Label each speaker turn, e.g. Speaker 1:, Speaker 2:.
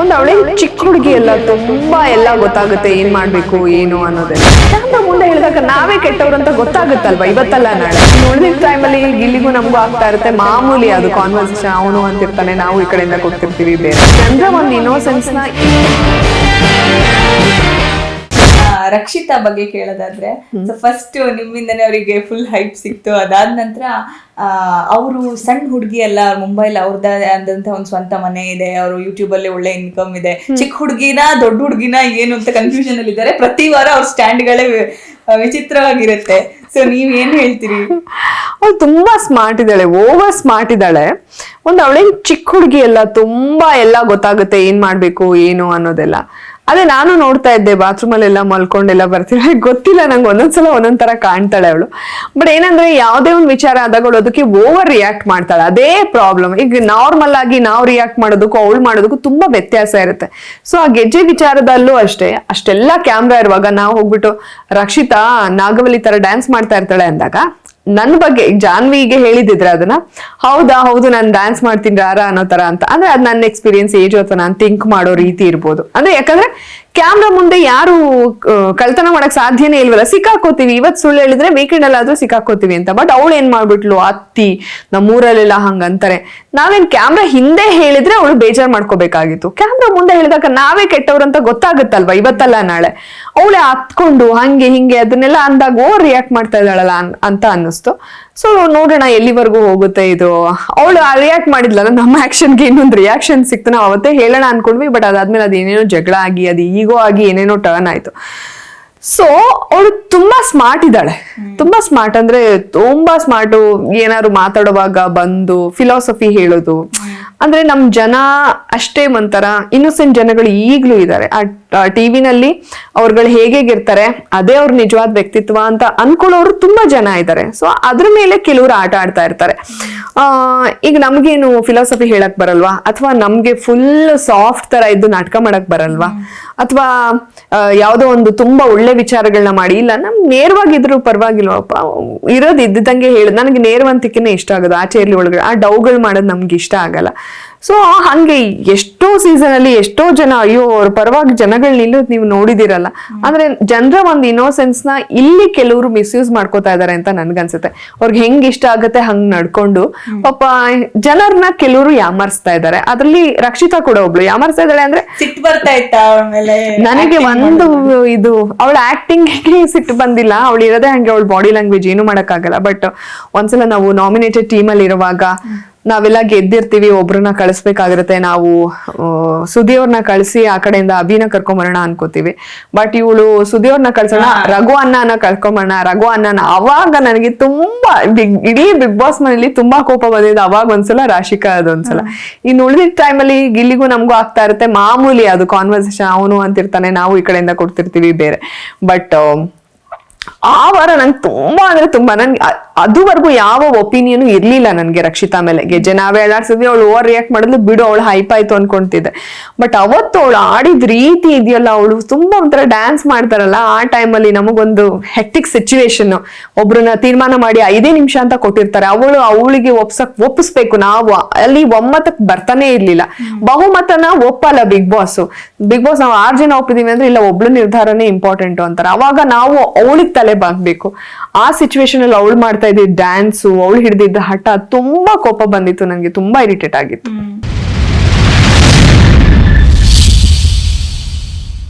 Speaker 1: ಒಂದು ಅವಳೆ ಚಿಕ್ಕ ಹುಡುಗಿ ಎಲ್ಲ ತುಂಬಾ ಎಲ್ಲ ಗೊತ್ತಾಗುತ್ತೆ ಏನ್ ಮಾಡ್ಬೇಕು, ಏನು ಕ್ಯಾಮ್ರಾ ಮುಂದೆ ಹೇಳಿದಾಗ ನಾವೇ ಕೆಟ್ಟವ್ರು ಅಂತ ಗೊತ್ತಾಗುತ್ತಲ್ವಾ? ಇವತ್ತಲ್ಲ ನಾಳೆ. ಉಳಿದಿದ್ದ ಟೈಮಲ್ಲಿ ಗಿಲ್ಲಿಗೂ ನಮಗೂ ಆಗ್ತಾ ಇರುತ್ತೆ, ಮಾಮೂಲಿ ಅದು ಕಾನ್ವರ್ಸೇಷನ್ ಅವನು ಅಂತಿರ್ತಾನೆ, ನಾವು ಈ ಕಡೆಯಿಂದ ಕೊಡ್ತಿರ್ತೀವಿ ಬೇರೆ. ಜನರ ಒಂದು ನ
Speaker 2: ರಕ್ಷಿತಾ ಬಗ್ಗೆ ಕೇಳೋದಾದ್ರೆ ಫಸ್ಟ್ ನಿಮ್ಮಿಂದನೇ ಅವರಿಗೆ ಫುಲ್ ಹೈಪ್ ಸಿಕ್ತು. ಅದಾದ ನಂತರ ಅವರು ಸಣ್ಣ ಹುಡುಗಿ ಅಲ್ಲ ಮುಂಬೈಲಿ ಅವ್ರದ್ದೇ ಆದಂತ ಒಂದು ಸ್ವಂತ ಮನೆ ಇದೆ ಅವರು ಯೂಟ್ಯೂಬ್ ಅಲ್ಲಿ ಒಳ್ಳೆ ಇನ್ಕಮ್ ಇದೆ. ಚಿಕ್ಕ ಹುಡುಗಿನ ದೊಡ್ಡ ಹುಡುಗಿನ ಏನು ಅಂತ ಕನ್ಫ್ಯೂಷನ್ ಅಲ್ಲಿ ಇದ್ದಾರೆ. ಪ್ರತಿ ವಾರ ಅವ್ರ ಸ್ಟ್ಯಾಂಡ್ಗಳೇ ವಿಚಿತ್ರವಾಗಿರುತ್ತೆ. ಸೊ ನೀವ್ ಏನ್ ಹೇಳ್ತೀರಿ?
Speaker 1: ಅವಳು ತುಂಬಾ ಸ್ಮಾರ್ಟ್ ಇದ್ದಾಳೆ ಓವರ್ ಸ್ಮಾರ್ಟ್ ಇದ್ದಾಳೆ. ಒಂದು ಅವಳೇನ್ ಚಿಕ್ಕ ಹುಡುಗಿ ಎಲ್ಲ ತುಂಬಾ ಎಲ್ಲ ಗೊತ್ತಾಗುತ್ತೆ ಏನ್ ಮಾಡ್ಬೇಕು ಏನು ಅನ್ನೋದೆಲ್ಲ. ಅದೇ ನಾನು ನೋಡ್ತಾ ಇದ್ದೆ ಬಾತ್ರೂಮ್ ಅಲ್ಲೆಲ್ಲ ಮಲ್ಕೊಂಡೆಲ್ಲ ಬರ್ತೀನಿ ಗೊತ್ತಿಲ್ಲ ನಂಗೆ ಒಂದೊಂದ್ಸಲ ಒಂದೊಂದ್ ತರ ಕಾಣ್ತಾಳೆ ಅವಳು. ಬಟ್ ಏನಂದ್ರೆ ಯಾವುದೇ ಒಂದು ವಿಚಾರ ಆದಾಗ ಅದಕ್ಕೆ ಓವರ್ ರಿಯಾಕ್ಟ್ ಮಾಡ್ತಾಳೆ. ಅದೇ ಪ್ರಾಬ್ಲಮ್ ಈಗ ನಾರ್ಮಲ್ ಆಗಿ ನಾವು ರಿಯಾಕ್ಟ್ ಮಾಡೋದಕ್ಕೂ ಅವಳು ಮಾಡೋದಕ್ಕೂ ತುಂಬಾ ವ್ಯತ್ಯಾಸ ಇರುತ್ತೆ. ಸೊ ಆ ಗೆಜ್ಜೆ ವಿಚಾರದಲ್ಲೂ ಅಷ್ಟೇ, ಅಷ್ಟೆಲ್ಲ ಕ್ಯಾಮ್ರಾ ಇರುವಾಗ ನಾವು ಹೋಗ್ಬಿಟ್ಟು ರಕ್ಷಿತಾ, ನಾಗವಲ್ಲಿ ತರ ಡ್ಯಾನ್ಸ್ ಮಾಡ್ತಾ ಇರ್ತಾಳೆ ಅಂದಾಗ ನನ್ನ ಬಗ್ಗೆ ಜಾನ್ವಿಗೆ ಹೇಳಿದಿದ್ರೆ ಅದನ್ನ, ಹೌದಾ, ಹೌದು, ನಾನು ಡ್ಯಾನ್ಸ್ ಮಾಡ್ತೀನಿ, ರಾರ ಅನ್ನೋ ತರ ಅಂತ. ಅಂದ್ರೆ ಅದು ನನ್ನ ಎಕ್ಸ್ಪೀರಿಯನ್ಸ್ ಏಜ್ ಅಥವಾ ನಾನು ಥಿಂಕ್ ಮಾಡೋ ರೀತಿ ಇರ್ಬೋದು. ಅಂದ್ರೆ ಯಾಕಂದ್ರೆ ಕ್ಯಾಮ್ರಾ ಮುಂದೆ ಯಾರು ಕಳ್ತನ ಮಾಡಕ್ ಸಾಧ್ಯನೇ ಇಲ್ವಲ್ಲ, ಸಿಕ್ಕಾಕೋತೀವಿ. ಇವತ್ ಸುಳ್ಳು ಹೇಳಿದ್ರೆ ವೀಕೆಂಡ್ ಅಲ್ಲಾದ್ರೂ ಸಿಕ್ಕಾಕೋತೀವಿ ಅಂತ. ಬಟ್ ಅವಳು ಏನ್ ಮಾಡ್ಬಿಟ್ಲು? ಅತ್ತಿ, ನಮ್ಮೂರಲ್ಲೆಲ್ಲ ಹಂಗಂತಾರೆ. ನಾವೇನ್ ಕ್ಯಾಮ್ರಾ ಹಿಂದೆ ಹೇಳಿದ್ರೆ ಅವಳು ಬೇಜಾರ್ ಮಾಡ್ಕೋಬೇಕಾಗಿತ್ತು. ಕ್ಯಾಮ್ರಾ ಮುಂದೆ ಹೇಳಿದಾಗ ನಾವೇ ಕೆಟ್ಟವ್ರು ಅಂತ ಗೊತ್ತಾಗುತ್ತಲ್ವಾ? ಇವತ್ತಲ್ಲ ನಾಳೆ. ಅವಳೆ ಹತ್ಕೊಂಡು ಹಂಗೆ ಹಿಂಗೆ ಅದನ್ನೆಲ್ಲ ಅಂದಾಗ ಓ ರಿಯಾಕ್ಟ್ ಮಾಡ್ತಾ ಇದ್ದಾಳಲ್ಲ ಅಂತ ಅನ್ನಿಸ್ತು. ಸೊ ನೋಡೋಣ ಎಲ್ಲಿವರೆಗೂ ಹೋಗುತ್ತೆ ಇದು. ಅವಳು ರಿಯಾಕ್ಟ್ ಮಾಡಿದ್ಲಲ್ಲ ನಮ್ಮ ಆಕ್ಷನ್ಗೆ ಇನ್ನೊಂದು ರಿಯಾಕ್ಷನ್ ಸಿಕ್ತು. ನಾವು ಅವತ್ತೇ ಹೇಳೋಣ ಅನ್ಕೊಂಡ್ವಿ ಬಟ್ ಅದಾದ್ಮೇಲೆ ಅದೇನೇನೋ ಜಗಳ ಆಗಿ ಅದು ಈಗೋ ಆಗಿ ಏನೇನೋ ಟರ್ನ್ ಆಯ್ತು. ಸೊ ಅವಳು ತುಂಬಾ ಸ್ಮಾರ್ಟ್ ಇದ್ದಾಳೆ. ತುಂಬಾ ಸ್ಮಾರ್ಟ್ ಅಂದ್ರೆ ತುಂಬಾ ಸ್ಮಾರ್ಟು ಏನಾದ್ರು ಮಾತಾಡುವಾಗ ಬಂದು ಫಿಲಾಸಫಿ ಹೇಳೋದು. ಅಂದ್ರೆ ನಮ್ ಜನ ಅಷ್ಟೇ ಒಂಥರ ಇನ್ನೋಸೆಂಟ್ ಜನಗಳು ಈಗ್ಲೂ ಇದ್ದಾರೆ. ಆ ಟಿವಿನಲ್ಲಿ ಅವ್ರುಗಳು ಹೇಗೇಗಿರ್ತಾರೆ ಅದೇ ಅವ್ರ ನಿಜವಾದ ವ್ಯಕ್ತಿತ್ವ ಅಂತ ಅನ್ಕೊಳ್ಳೋರು ತುಂಬಾ ಜನ ಇದ್ದಾರೆ. ಸೊ ಅದ್ರ ಮೇಲೆ ಕೆಲವರು ಆಟ ಆಡ್ತಾ ಇರ್ತಾರೆ. ಆ, ಈಗ ನಮ್ಗೇನು ಫಿಲಾಸಫಿ ಹೇಳಕ್ ಬರಲ್ವಾ? ಅಥವಾ ನಮ್ಗೆ ಫುಲ್ ಸಾಫ್ಟ್ ತರ ಇದ್ದು ನಾಟಕ ಮಾಡಕ್ ಬರಲ್ವಾ? ಅಥವಾ ಯಾವುದೋ ಒಂದು ತುಂಬಾ ಒಳ್ಳೆ ವಿಚಾರಗಳನ್ನ ಮಾಡಿ, ಇಲ್ಲ, ನಮ್ ನೇರವಾಗಿದ್ರು ಪರವಾಗಿಲ್ವಪ್ಪ. ಇರೋದು ಇದ್ದಂಗೆ ಹೇಳು ನನಗೆ ನೇರವಂತಿಕೆನೆ ಇಷ್ಟ ಆಗೋದು. ಆಚೆ ಇರ್ಲಿ ಒಳಗಡೆ ಆ ಡೌಗಳು ಮಾಡೋದು ನಮ್ಗೆ ಇಷ್ಟ ಆಗಲ್ಲ. ಸೊ ಹಂಗೆ ಎಷ್ಟೋ ಸೀಸನ್ ಅಲ್ಲಿ ಎಷ್ಟೋ ಜನ ಅಯ್ಯೋ ಅವ್ರ ಪರವಾಗಿ ಜನಗಳು ನಿಲ್ಲೋದು ನೀವು ನೋಡಿದಿರಲ್ಲ. ಅಂದ್ರೆ ಜನರ ಒಂದು ಇನ್ನೋಸೆನ್ಸ್ನ ಇಲ್ಲಿ ಕೆಲವರು ಮಿಸ್ಯೂಸ್ ಮಾಡ್ಕೋತಾ ಇದಾರೆ ಅಂತ ನನ್ಗನ್ಸುತ್ತೆ. ಅವ್ರಿಗೆ ಹೆಂಗ್ ಇಷ್ಟ ಆಗುತ್ತೆ ಹಂಗ್ ನಡ್ಕೊಂಡು. ಪಾಪ ಜನರನ್ನ ಕೆಲವರು ಯಾಮರ್ಸ್ತಾ ಇದಾರೆ. ಅದ್ರಲ್ಲಿ ರಕ್ಷಿತಾ ಕೂಡ ಒಬ್ಳು. ಯಾಮರ್ಸ್ತಾ ಇದ್ದಾಳೆ ಅಂದ್ರೆ
Speaker 2: ಸಿಟ್ಟು ಬರ್ತಾ ಇತ್ತಾ
Speaker 1: ನನಗೆ ಒಂದು ಇದು ಅವಳ ಆಕ್ಟಿಂಗ್ ಸಿಟ್ಟು ಬಂದಿಲ್ಲ. ಅವಳು ಇರೋದೇ ಹಂಗೆ ಅವಳ ಬಾಡಿ ಲ್ಯಾಂಗ್ವೇಜ್ ಏನು ಮಾಡಕ್ಕಾಗಲ್ಲ. ಬಟ್ ಒಂದ್ಸಲ ನಾವು ನಾಮಿನೇಟೆಡ್ ಟೀಮ್ ಅಲ್ಲಿ ಇರುವಾಗ ನಾವೆಲ್ಲ ಗೆದ್ದಿರ್ತೀವಿ ಒಬ್ರನ್ನ ಕಳಿಸ್ಬೇಕಾಗಿರುತ್ತೆ. ನಾವು ಸುದಿಯವ್ರನ್ನ ಕಳಿಸಿ ಆ ಕಡೆಯಿಂದ ಅಭಿನ ಕರ್ಕೊಂಬರೋಣ ಅನ್ಕೋತೀವಿ. ಬಟ್ ಇವಳು ಸುದಿಯವ್ರನ್ನ ಕಳ್ಸೋಣ ರಘು ಅನ್ನನ ಕರ್ಕೊಂಬರೋಣ. ರಘು ಅನ್ನನ ಅವಾಗ ನನಗೆ ತುಂಬಾ ಬಿಗ್ ಇಡೀ ಬಿಗ್ ಬಾಸ್ ಮನೇಲಿ ತುಂಬಾ ಕೋಪ ಬಂದಿದ್ದು ಅವಾಗ ಒಂದ್ಸಲ ರಾಶಿಕಾ ಅದೊಂದ್ಸಲ ಇನ್ನು ಉಳಿದಿದ್ದ ಟೈಮಲ್ಲಿ ಗಿಲ್ಲಿಗೂ ನಮಗೂ ಆಗ್ತಾ ಇರುತ್ತೆ. ಮಾಮೂಲಿ ಅದು ಕಾನ್ವರ್ಸೇಷನ್ ಅವನು ಅಂತಿರ್ತಾನೆ ನಾವು ಈ ಕಡೆಯಿಂದ ಕೊಡ್ತಿರ್ತೀವಿ ಬೇರೆ. ಬಟ್ ಆ ವಾರ ನಂಗೆ ತುಂಬಾ ಅಂದ್ರೆ ತುಂಬಾ ನನ್ಗೆ ಅದುವರೆಗೂ ಯಾವ ಒಪಿನಿಯನ್ ಇರ್ಲಿಲ್ಲ ನನಗೆ ರಕ್ಷಿತಾ ಮೇಲೆ. ಗೆಜ್ಜೆ ನಾವೇ ಅಲ್ಲಾಡ್ಸಿದ್ವಿ ಅವಳು ಓವರ್ ರಿಯಾಕ್ಟ್ ಮಾಡಿದ್ಲು ಬಿಡು ಅವಳು ಹೈಪ್ ಆಯ್ತು ಅನ್ಕೊಂತಿದ್ದೆ. ಬಟ್ ಅವತ್ತು ಅವಳು ಆಡಿದ ರೀತಿ ಇದೆಯಲ್ಲ ಅವಳು ತುಂಬಾ ಒಂಥರ ಡ್ಯಾನ್ಸ್ ಮಾಡ್ತಾರಲ್ಲ ಆ ಟೈಮಲ್ಲಿ ನಮಗೊಂದು ಹೆಕ್ಟಿಕ್ ಸಿಚುವೇಶನ್ ಒಬ್ರನ್ನ ತೀರ್ಮಾನ ಮಾಡಿ ಐದೇ ನಿಮಿಷ ಅಂತ ಕೊಟ್ಟಿರ್ತಾರೆ. ಅವಳು ಅವಳಿಗೆ ಒಪ್ಸಕ್ ಒಪ್ಪಿಸ್ಬೇಕು ನಾವು. ಅಲ್ಲಿ ಒಮ್ಮತಕ್ ಬರ್ತಾನೆ ಇರ್ಲಿಲ್ಲ. ಬಹುಮತನ ಒಪ್ಪಲ್ಲ ಬಿಗ್ ಬಾಸ್. ಬಿಗ್ ಬಾಸ್ ನಾವು ಆರ್ ಜನ ಒಪ್ಪಿದೀವಿ ಅಂದ್ರೆ ಇಲ್ಲ ಒಬ್ಳು ನಿರ್ಧಾರನೇ ಇಂಪಾರ್ಟೆಂಟ್ ಅಂತಾರೆ. ಅವಾಗ ನಾವು ಅವಳಿಗೆ ತಲೆ ಬಾಗ್ಬೇಕು ಆ ಸಿಚುವೇಶನ್ ಅಲ್ಲಿ ಅವಳು ಮಾಡ್ತಾ ಇದ್ದಿದ್ದ ಡ್ಯಾನ್ಸು ಅವಳು ಹಿಡ್ದಿದ್ದ ಹಠ ತುಂಬಾ ಕೋಪ ಬಂದಿತ್ತು, ನಂಗೆ ತುಂಬಾ ಇರಿಟೇಟ್ ಆಗಿತ್ತು.